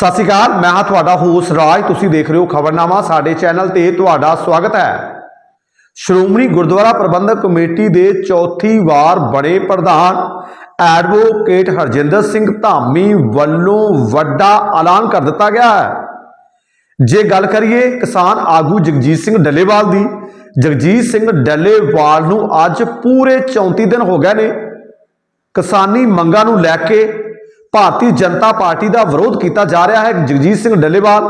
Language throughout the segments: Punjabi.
ਸਤਿ ਸ਼੍ਰੀ ਅਕਾਲ, ਮੈਂ ਹਾਂ ਤੁਹਾਡਾ ਹੋਸ਼ ਰਾਜ। ਤੁਸੀਂ ਦੇਖ ਰਹੇ ਹੋ ਖਬਰਨਾਮਾ, ਸਾਡੇ ਚੈਨਲ ਤੇ ਤੁਹਾਡਾ ਸਵਾਗਤ ਹੈ। ਸ਼੍ਰੋਮਣੀ ਗੁਰਦੁਆਰਾ ਪ੍ਰਬੰਧਕ ਕਮੇਟੀ ਦੇ ਚੌਥੀ ਵਾਰ ਬਣੇ ਪ੍ਰਧਾਨ ਐਡਵੋਕੇਟ ਹਰਜਿੰਦਰ ਸਿੰਘ ਧਾਮੀ ਵੱਲੋਂ ਵੱਡਾ ਐਲਾਨ ਕਰ ਦਿੱਤਾ ਗਿਆ ਹੈ। ਜੇ ਗੱਲ ਕਰੀਏ ਕਿਸਾਨ ਆਗੂ ਜਗਜੀਤ ਸਿੰਘ ਡੱਲੇਵਾਲ ਦੀ, ਜਗਜੀਤ ਸਿੰਘ ਡੱਲੇਵਾਲ ਨੂੰ ਅੱਜ ਪੂਰੇ 34 ਦਿਨ ਹੋ ਗਏ ਨੇ। ਕਿਸਾਨੀ ਮੰਗਾਂ ਨੂੰ ਲੈ ਕੇ ਭਾਰਤੀ ਜਨਤਾ ਪਾਰਟੀ ਦਾ ਵਿਰੋਧ ਕੀਤਾ ਜਾ ਰਿਹਾ ਹੈ ਜਗਜੀਤ ਸਿੰਘ ਡੱਲੇਵਾਲ,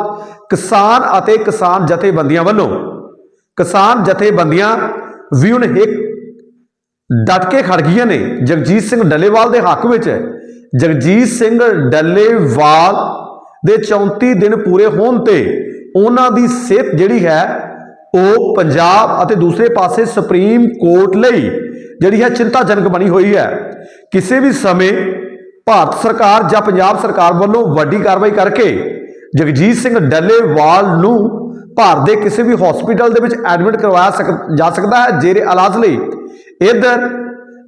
ਕਿਸਾਨ ਅਤੇ ਕਿਸਾਨ ਜਥੇਬੰਦੀਆਂ ਵੱਲੋਂ। ਕਿਸਾਨ ਜਥੇਬੰਦੀਆਂ ਵੀ ਹੁਣ ਇੱਕ ਡਟ ਕੇ ਖੜ ਗਈਆਂ ਨੇ। ਜਗਜੀਤ ਸਿੰਘ ਡੱਲੇਵਾਲ ਦੇ ਹੱਕ ਵਿੱਚ ਜਗਜੀਤ ਸਿੰਘ ਡੱਲੇਵਾਲ ਦੇ 34 ਦਿਨ ਪੂਰੇ ਹੋਣ ਤੇ ਉਹਨਾਂ ਦੀ ਸਿਹਤ ਜਿਹੜੀ ਹੈ, ਉਹ ਪੰਜਾਬ ਅਤੇ ਦੂਸਰੇ ਪਾਸੇ ਸੁਪਰੀਮ ਕੋਰਟ ਲਈ ਜਿਹੜੀ ਹੈ ਚਿੰਤਾਜਨਕ ਬਣੀ ਹੋਈ ਹੈ। ਕਿਸੇ ਵੀ ਸਮੇਂ ਭਾਰਤ ਸਰਕਾਰ ਜਾਂ ਪੰਜਾਬ ਸਰਕਾਰ ਵੱਲੋਂ ਵੱਡੀ ਕਾਰਵਾਈ ਕਰਕੇ ਜਗਜੀਤ ਸਿੰਘ ਡੱਲੇਵਾਲ ਨੂੰ ਭਾਰਤ ਦੇ ਕਿਸੇ ਵੀ ਹਸਪੀਟਲ ਦੇ ਵਿੱਚ ਐਡਮਿਟ ਕਰਵਾਇਆ ਸਕ- ਜਾ ਸਕਦਾ ਹੈ, ਜੇਰੇ ਇਲਾਜ ਲਈ। ਇਧਰ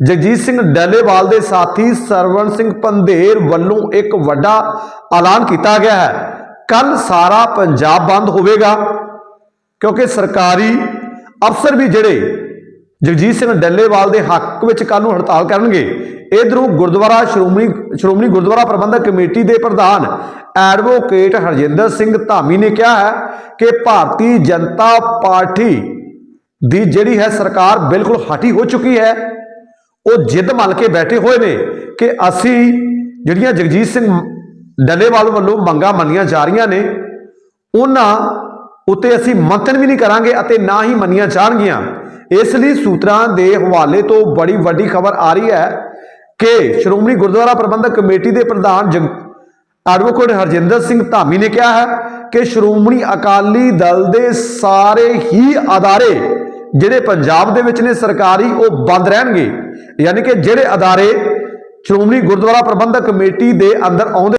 ਜਗਜੀਤ ਸਿੰਘ ਡੱਲੇਵਾਲ ਦੇ ਸਾਥੀ ਸਰਵਣ ਸਿੰਘ ਪੰਧੇਰ ਵੱਲੋਂ ਇੱਕ ਵੱਡਾ ਐਲਾਨ ਕੀਤਾ ਗਿਆ ਹੈ। ਕੱਲ ਸਾਰਾ ਪੰਜਾਬ ਬੰਦ ਹੋਵੇਗਾ, ਕਿਉਂਕਿ ਸਰਕਾਰੀ ਅਫਸਰ ਵੀ ਜਿਹੜੇ ਜਗਜੀਤ ਸਿੰਘ ਡੱਲੇਵਾਲ ਦੇ ਹੱਕ ਵਿੱਚ ਕੱਲ ਨੂੰ ਹੜਤਾਲ ਕਰਨਗੇ। ਇਧਰੋਂ ਗੁਰਦੁਆਰਾ ਸ਼੍ਰੋਮਣੀ ਸ਼੍ਰੋਮਣੀ ਗੁਰਦੁਆਰਾ ਪ੍ਰਬੰਧਕ ਕਮੇਟੀ ਦੇ ਪ੍ਰਧਾਨ ਐਡਵੋਕੇਟ ਹਰਜਿੰਦਰ ਸਿੰਘ ਧਾਮੀ ਨੇ ਕਿਹਾ ਹੈ ਕਿ ਭਾਰਤੀ ਜਨਤਾ ਪਾਰਟੀ ਦੀ ਜਿਹੜੀ ਹੈ ਸਰਕਾਰ ਬਿਲਕੁਲ ਹਟੀ ਹੋ ਚੁੱਕੀ ਹੈ। ਉਹ ਜਿੱਦ ਮੰਨ ਕੇ ਬੈਠੇ ਹੋਏ ਨੇ ਕਿ ਅਸੀਂ ਜਿਹੜੀਆਂ ਜਗਜੀਤ ਸਿੰਘ ਡੱਲੇਵਾਲ ਵੱਲੋਂ ਮੰਗਾਂ ਮੰਨੀਆਂ ਜਾ ਰਹੀਆਂ ਨੇ, ਉਹਨਾਂ ਉੱਤੇ ਅਸੀਂ ਮੰਥਨ ਵੀ ਨਹੀਂ ਕਰਾਂਗੇ ਅਤੇ ਨਾ ਹੀ ਮੰਨੀਆਂ ਜਾਣਗੀਆਂ। ਇਸ ਲਈ ਸੂਤਰਾਂ ਦੇ ਹਵਾਲੇ ਤੋਂ ਬੜੀ ਵੱਡੀ ਖਬਰ ਆ ਰਹੀ ਹੈ ਕਿ ਸ਼੍ਰੋਮਣੀ ਗੁਰਦੁਆਰਾ ਪ੍ਰਬੰਧਕ ਕਮੇਟੀ ਦੇ ਪ੍ਰਧਾਨ ਜਗ ਐਡਵੋਕੇਟ ਹਰਜਿੰਦਰ ਸਿੰਘ ਧਾਮੀ ਨੇ ਕਿਹਾ ਹੈ ਕਿ ਸ਼੍ਰੋਮਣੀ ਅਕਾਲੀ ਦਲ ਦੇ ਸਾਰੇ ਹੀ ਅਦਾਰੇ ਜਿਹੜੇ ਪੰਜਾਬ ਦੇ ਵਿੱਚ ਨੇ ਸਰਕਾਰੀ, ਉਹ ਬੰਦ ਰਹਿਣਗੇ। ਯਾਨੀ ਕਿ ਜਿਹੜੇ ਅਦਾਰੇ ਸ਼੍ਰੋਮਣੀ ਗੁਰਦੁਆਰਾ ਪ੍ਰਬੰਧਕ ਕਮੇਟੀ ਦੇ ਅੰਦਰ ਆਉਂਦੇ